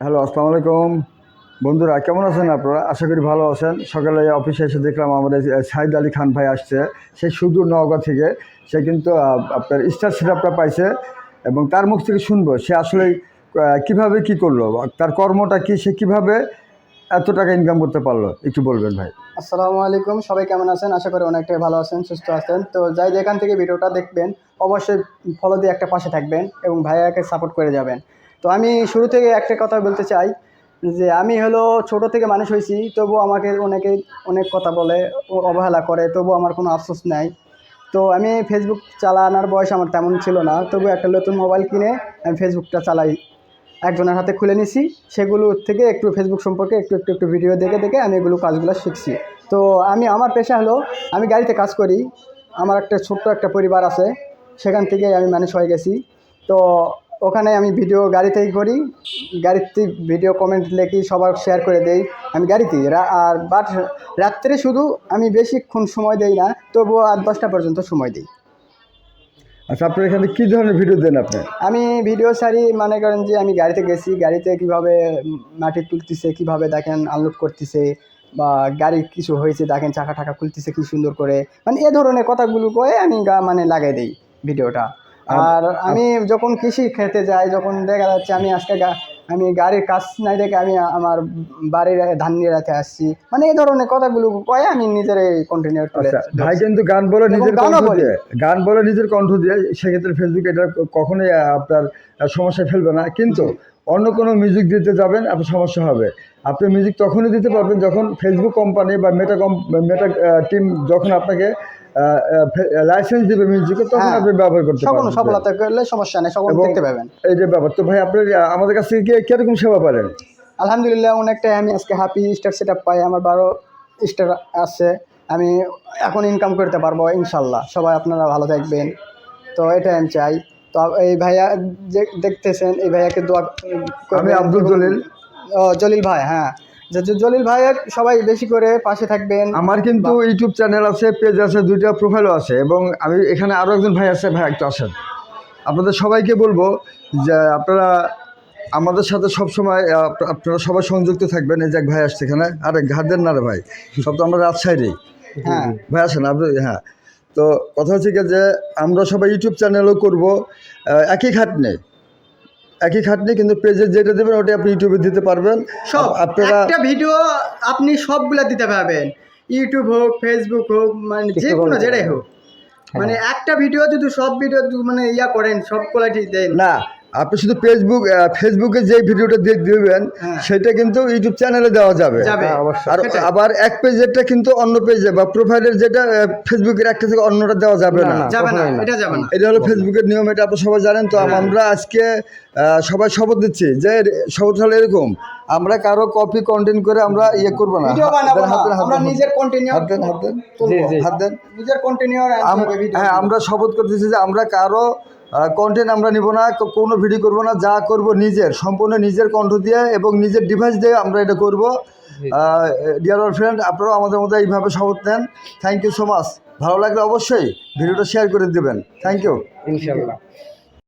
Hello, আসসালামু আলাইকুম। বন্ধুরা, কেমন আছেন আপনারা? আশা করি ভালো আছেন। সকালে অফিসে এসে দেখলাম আমাদের সাইদ আলী খান ভাই আসছে। সে সুদূর নওগাঁ থেকে। সে কিন্তু আপনার স্টার সিরাপটা পাইছে এবং তার মুখ থেকে শুনব সে আসলে কীভাবে কি করল, তার কর্মটা কি, সে কীভাবে এত টাকা ইনকাম করতে পারল? একটু বলবেন ভাই। আসসালামু আলাইকুম, সবাই কেমন আছেন? আশা করি অনেকটাই ভালো আছেন, সুস্থ আছেন। তো যাই যেখান থেকে ভিডিওটা দেখবেন, অবশ্যই ফলো দিয়ে একটা পাশে থাকবেন এবং ভাইয়াকে সাপোর্ট করে যাবেন। তো আমি শুরু থেকে একটা কথা বলতে চাই যে আমি হলো ছোট থেকে মানুষ হয়েছি, তবু আমাকে অনেকে অনেক কথা বলে অবহেলা করে, তবু আমার কোনো আফসোস নাই। তো আমি ফেসবুক চালানোর বয়স আমার তেমন ছিল না, তবু একটা নতুন মোবাইল কিনে আমি ফেসবুকটা চালাই। একজনের হাতে খুলে নিছি, সেগুলো থেকে একটু ফেসবুক সম্পর্কে একটু একটু একটু ভিডিও দেখে দেখে আমি এগুলো কাজগুলো শিখছি। তো আমি, আমার পেশা হলো আমি গাড়িতে কাজ করি, আমার একটা ছোট্ট একটা পরিবার আছে, সেখান থেকে আমি ম্যানেজ হয়ে গেছি। তো ওখানে আমি ভিডিও গাড়িতেই করি। গাড়িতে ভিডিও কমেন্ট লেখি সবার শেয়ার করে দেই। আমি গাড়িতেই আর বাট রাত্রে শুধু আমি বেশিক্ষণ সময় দেই না তবুও আট দশটা পর্যন্ত সময় দিই। আচ্ছা আপনার এখানে কী ধরনের ভিডিও দেন আপনি? আমি ভিডিও সারি মনে করেন যে আমি গাড়িতে গেছি গাড়িতে কীভাবে মাটি তুলতেছে কীভাবে দেখেন আনলোড করতেছে বা গাড়ি কিছু হয়েছে দেখেন চাকা টাকা খুলতেছে কি সুন্দর করে। মানে এ ধরনের কথাগুলো কয়ে আমি গা- মানে লাগাই দিই ভিডিওটা আর আমি যখন কৃষি খেতে যাই যখন দেখা যাচ্ছে আমি আজকে আমি গাড়ির কাজ নাই দেখে আমি আমার বাড়ির ধান নিয়ে রেখে আসছি। মানে এই ধরনের কথাগুলো কয়ে আমি নিজের কন্টিনিউ করে আচ্ছা ভাই কিন্তু গান বলে নিজের গানও বলে। গান বলে নিজের কণ্ঠ দিয়ে সেক্ষেত্রে ফেসবুক এটা কখনোই আপনার আহ, সমস্যায় ফেলবে না। কিন্তু অন্য কোনো মিউজিক দিতে যাবেন আপনার সমস্যা হবে। আপনি মিউজিক তখনই দিতে পারবেন যখন ফেসবুক কোম্পানি বা মেটা কম মেটা টিম যখন আপনাকে লাইসেন্স দিবে মিউজিকে তখন হ্যাঁ। আপনি ব্যবহার করতে পারবেন। সফলতা করলে সমস্যা নেই সকল দেখতে পাবেন। এই যে ব্যাপার তো ভাই আপনার আহ, আমাদের কাছ থেকে কি- কীরকম সেবা পারেন? আলহামদুলিল্লাহ অনেকটাই আমি আজকে হ্যাপি স্টার সেট আপ পাই আমার বারো স্টার আছে। আমি এখন ইনকাম করতে পারব ইনশাল্লাহ। সবাই আপনারা ভালো থাকবেন। তো এটাই আমি চাই। তো এই ভাইয়া যে দেখতেছেন এই ভাইয়াকে দোয়া আমি আব্দুল জলিল। ও জলিল ভাই হ্যাঁ। যে জলিল ভাই সবাই বেশি করে পাশে থাকবেন। আমার কিন্তু ইউটিউব চ্যানেল আছে পেজ আছে দুইটা প্রোফাইলও আছে এবং আমি এখানে আরও একজন ভাই আছে ভাই একটু আসেন। আপনাদের সবাইকে বলব যে আপনারা আমাদের সাথে সবসময় আহ, আপ- আপনারা সবাই সংযুক্ত থাকবেন। এই যে এক ভাই আসছে এখানে আরে ঘাট দেন না রে ভাই সব তো আমরা রাজশাহী হ্যাঁ। ভাই আসেন আপনি হ্যাঁ। তো কথা হচ্ছে কি যে আমরা সবাই ইউটিউব চ্যানেলও করব একই একই খাটনি একই খাটনি কিন্তু পেজে যেটা দেবেন ওটা আপনি ইউটিউবে দিতে পারবেন। সব আপনারা একটা ভিডিও আপনি সবগুলা দিতে পারবেন। ইউটিউব হোক ফেসবুক হোক মানে যে কোনো যেটাই হোক। মানে একটা ভিডিও যদি সব ভিডিও মানে ইয়া করেন সব কোয়ালিটি দেন। না আপনি শুধু ফেসবুক ফেসবুকে যে ভিডিওটা দিয়ে দিবেন হ্যাঁ। সেটা কিন্তু ইউটিউব চ্যানেলে দেওয়া যাবে। যাবে। আর আবার এক পেজেরটা কিন্তু অন্য পেজে বা প্রোফাইলের যেটা ফেসবুকের একটা থেকে অন্যটা দেওয়া যাবে না এটা যাবে হলো ফেসবুকের নিয়ম এটা আপনি সবাই জানেন। তো হ্যাঁ। আমরা আজকে সবাই শপথ দিচ্ছি যে শপথ হলো এরকম আমরা কারও কপি কন্টেন্ট করে আমরা ইয়ে করব না। হ্যাঁ আমরা শপথ করতেছি যে আমরা কারও কন্টেন্ট আমরা নিব না কোনো ভিডিও করব না যা করব নিজের সম্পূর্ণ নিজের কণ্ঠ দিয়ে এবং নিজের ডিভাইস দিয়ে আমরা এটা করব। ডিয়ার ওয়ার ফ্রেন্ড আপনারাও আমাদের মধ্যে এইভাবে শপথ নেন। থ্যাংক ইউ সো মাচ ভালো লাগলে অবশ্যই ভিডিওটা শেয়ার করে দেবেন। থ্যাংক ইউ ইনশাল্লাহ।